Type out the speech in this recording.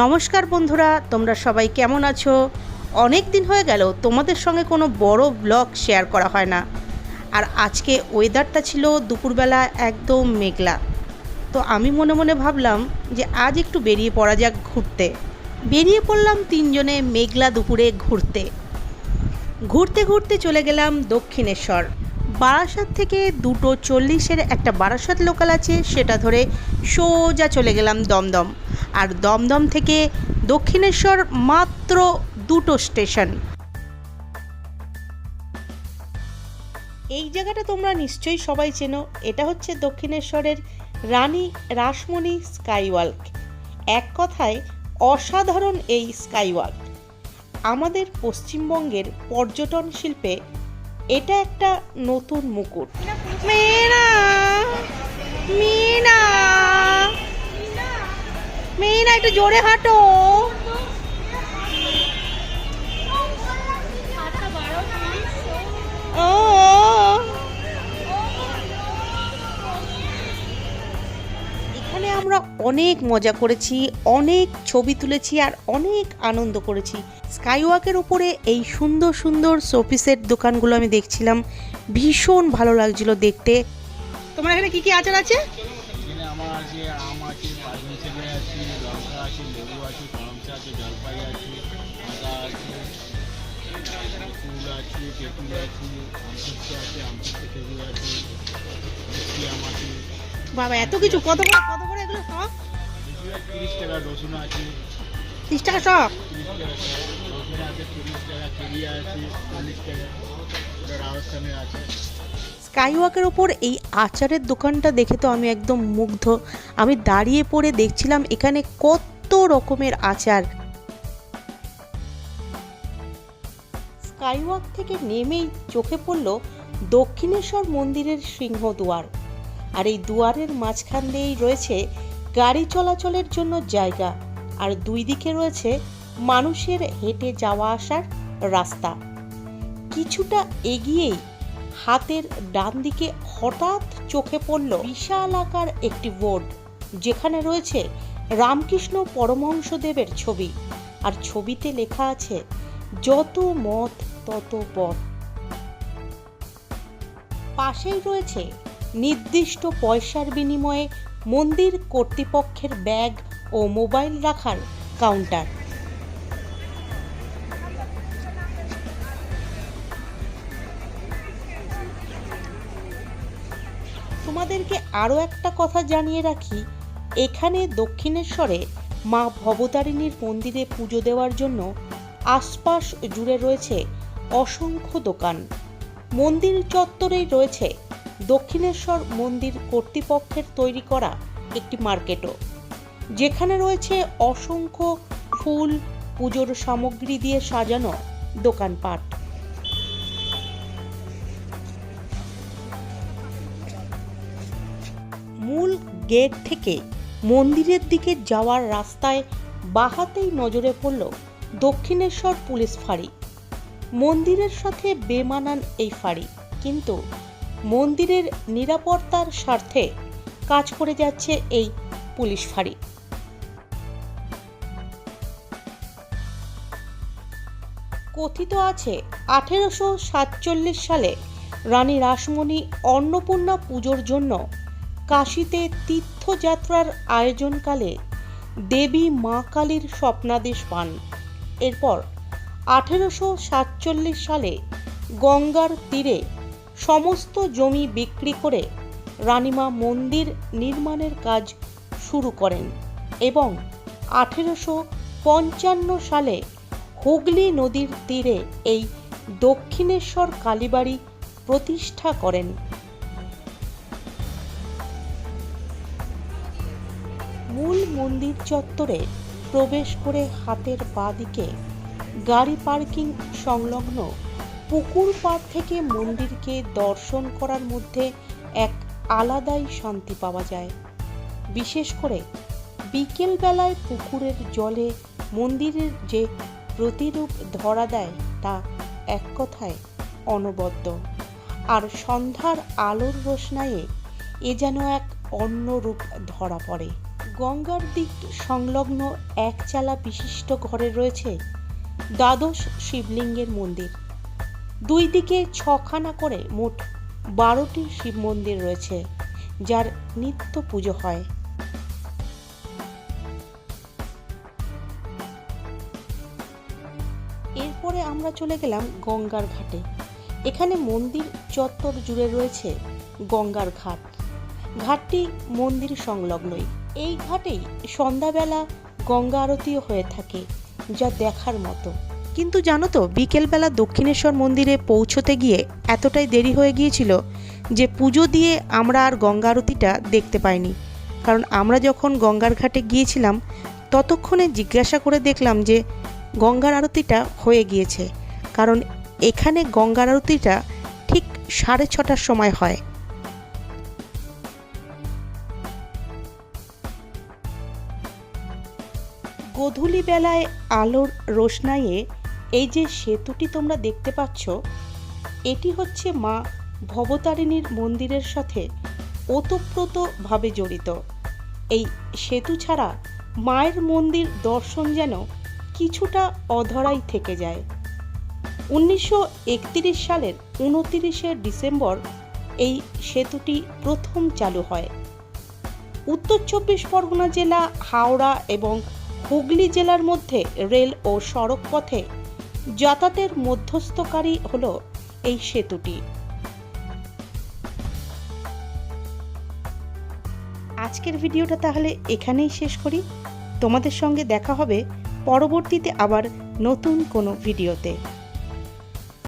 নমস্কার বন্ধুরা, তোমরা সবাই কেমন আছো? অনেক দিন হয়ে গেল, তোমাদের সঙ্গে কোনো বড় ব্লগ শেয়ার করা হয় না। আর আজকে ওয়েদারটা ছিল দুপুরবেলা একদম মেঘলা। তো আমি মনে মনে ভাবলাম যে আজ একটু বেরিয়ে পড়া যাক ঘুরতে। বেরিয়ে পড়লাম তিনজনে মেঘলা দুপুরে ঘুরতে। ঘুরতে ঘুরতে চলে গেলাম দক্ষিণেশ্বর। বারাসাত থেকে দুটো চল্লিশের একটা বারাসাত লোকাল আছে, সেটা ধরে সোজা চলে গেলাম দমদম। আর দমদম থেকে দক্ষিণেশ্বর মাত্র দুটো স্টেশন। এই জায়গাটা তোমরা নিশ্চয়ই সবাই চেনো। এটা হচ্ছে দক্ষিণেশ্বরের রানী রাসমণি স্কাইওয়াক এক কথায়, অসাধারণ এই স্কাইওয়াক আমাদের পশ্চিমবঙ্গের পর্যটন শিল্পে এটা একটা নতুন মুকুট। মেয়েরা মেয়েরা মেয়েরা একটু জোরে হাঁটো। অনেক মজা করেছি অনেক ছবি তুলেছি আর অনেক আনন্দ করেছি। স্কাইওয়াকের উপরে এই সুন্দর সুন্দর শোপিসের দোকানগুলো আমি দেখছিলাম। ভীষণ ভালো লাগছিল দেখতে। তোমার এখানে কি কি আচার আছে? আমার আছে আম আছে পাঁচমিন সেবে আছে লঙ্কা আছে লেবু আছে করমচা আছে জলপাই আছে আদা আছে ফুল আছে তেঁতুল আছে আমসুস্ত আছে আমসুস্ত খেজুর আছে আম আছে। বাবা এত কিছু কত করে কত করে এগুলো সব? তিরিশ টাকা রসুন আছে। তিরিশ টাকা সব? স্কাইওয়াকের ওপর এই আচারের দোকানটা দেখে তো আমি একদম মুগ্ধ। আমি দাঁড়িয়ে পড়ে দেখছিলাম এখানে কত রকমের আচার। স্কাইওয়াক থেকে নেমেই চোখে পড়ল দক্ষিণেশ্বর মন্দিরের সিংহদুয়ার। আর এই দুয়ারের মাঝখান দিয়েই রয়েছে গাড়ি চলাচলের জন্য জায়গা। আর দুই দিকে রয়েছে মানুষের হেঁটে যাওয়া আসার রাস্তা। কিছুটা এগিয়েই হাতের ডান দিকে হঠাৎ চোখে পড়ল বিশাল আকার একটি বোর্ড, যেখানে রয়েছে রামকৃষ্ণ পরমহংসদেবের ছবি। আর ছবিতে লেখা আছে, যত মত তত পথ পাশেই রয়েছে নির্দিষ্ট পয়সার বিনিময়ে মন্দির কর্তৃপক্ষের ব্যাগ ও মোবাইল রাখার কাউন্টার। তোমাদেরকে আরও একটা কথা জানিয়ে রাখি, এখানে দক্ষিণেশ্বরে মা ভবতারিণীর মন্দিরে পুজো দেওয়ার জন্য আশপাশ জুড়ে রয়েছে অসংখ্য দোকান। মন্দির চত্বরেই রয়েছে দক্ষিণেশ্বর মন্দির কর্তৃপক্ষের তৈরি করা একটি মার্কেটও। যেখানে রয়েছে অসংখ্য ফুল, পুজোর সামগ্রী দিয়ে সাজানো দোকানপাট। মূল গেট থেকে মন্দিরের দিকে যাওয়ার রাস্তায় বাহাতেই নজরে পড়ল দক্ষিণেশ্বর পুলিশ ফাঁড়ি। মন্দিরের সাথে বেমানান এই ফাঁড়ি, কিন্তু মন্দিরের নিরাপত্তার স্বার্থে কাজ করে যাচ্ছে এই পুলিশ ফাঁড়ি। কথিত আছে, আঠেরোশো সাতচল্লিশ সালে রানী রাসমণি অন্নপূর্ণা পুজোর জন্য কাশীতে তীর্থযাত্রার আয়োজনকালে দেবী মা কালীর স্বপ্নাদেশ পান। এরপর আঠেরোশো সাতচল্লিশ সালে গঙ্গার তীরে সমস্ত জমি বিক্রি করে রানীমা মন্দির নির্মাণের কাজ শুরু করেন এবং আঠেরোশো পঞ্চান্ন সালে হুগলি নদীর তীরে এই দক্ষিণেশ্বর কালীবাড়ি প্রতিষ্ঠা করেন। মূল মন্দির চত্বরে প্রবেশ করে হাতের বাঁদিকে গাড়ি পার্কিং সংলগ্ন পুকুর পাড় থেকে মন্দিরকে দর্শন করার মধ্যে এক আলাদাই শান্তি পাওয়া যায়। বিশেষ করে বিকেলবেলায় পুকুরের জলে মন্দিরের যে প্রতিরূপ ধরা দেয় তা এক কথায় অনবদ্য। আর সন্ধ্যার আলোর রোশনায়ে এ যেন এক অন্য রূপ ধরা পড়ে। গঙ্গার দিক সংলগ্ন একচালা বিশিষ্ট ঘরে রয়েছে দ্বাদশ শিবলিঙ্গের মন্দির। দুই দিকে ছখানা করে মোট বারোটি শিব মন্দির রয়েছে, যার নিত্য পুজো হয়। এরপরে আমরা চলে গেলাম গঙ্গার ঘাটে। এখানে মন্দির চত্বর জুড়ে রয়েছে গঙ্গার ঘাট। ঘাটটি মন্দির সংলগ্নই এই ঘাটেই সন্ধ্যাবেলা গঙ্গা আরতিও হয়ে থাকে, যা দেখার মতো। কিন্তু জানো তো, বিকেলবেলা দক্ষিণেশ্বর মন্দিরে পৌঁছতে গিয়ে এতটাই দেরি হয়ে গিয়েছিল যে পুজো দিয়ে আমরা আর গঙ্গা আরতিটা দেখতে পাইনি। কারণ আমরা যখন গঙ্গার ঘাটে গিয়েছিলাম, ততক্ষণে জিজ্ঞাসা করে দেখলাম যে গঙ্গার আরতিটা হয়ে গিয়েছে। কারণ এখানে গঙ্গার আরতিটা ঠিক সাড়ে ছটার সময় হয়। গোধূলি বেলায় আলোর রোশনাইয়ে এই যে সেতুটি তোমরা দেখতে পাচ্ছ, এটি হচ্ছে মা ভবতারিণীর মন্দিরের সাথে ওতপ্রোতভাবে জড়িত। এই সেতু ছাড়া মায়ের মন্দির দর্শন যেন কিছুটা অধরাই থেকে যায়। উনিশশো সালের উনতিরিশে ডিসেম্বর এই সেতুটি প্রথম চালু হয়। উত্তর চব্বিশ পরগনা জেলা, হাওড়া এবং হুগলি জেলার মধ্যে রেল ও সড়ক পথে যাতায়াতের মধ্যস্থকারী হল এই সেতুটি। আজকের ভিডিওটা তাহলে এখানেই শেষ করি। তোমাদের সঙ্গে দেখা হবে পরবর্তীতে আবার নতুন কোনো ভিডিওতে।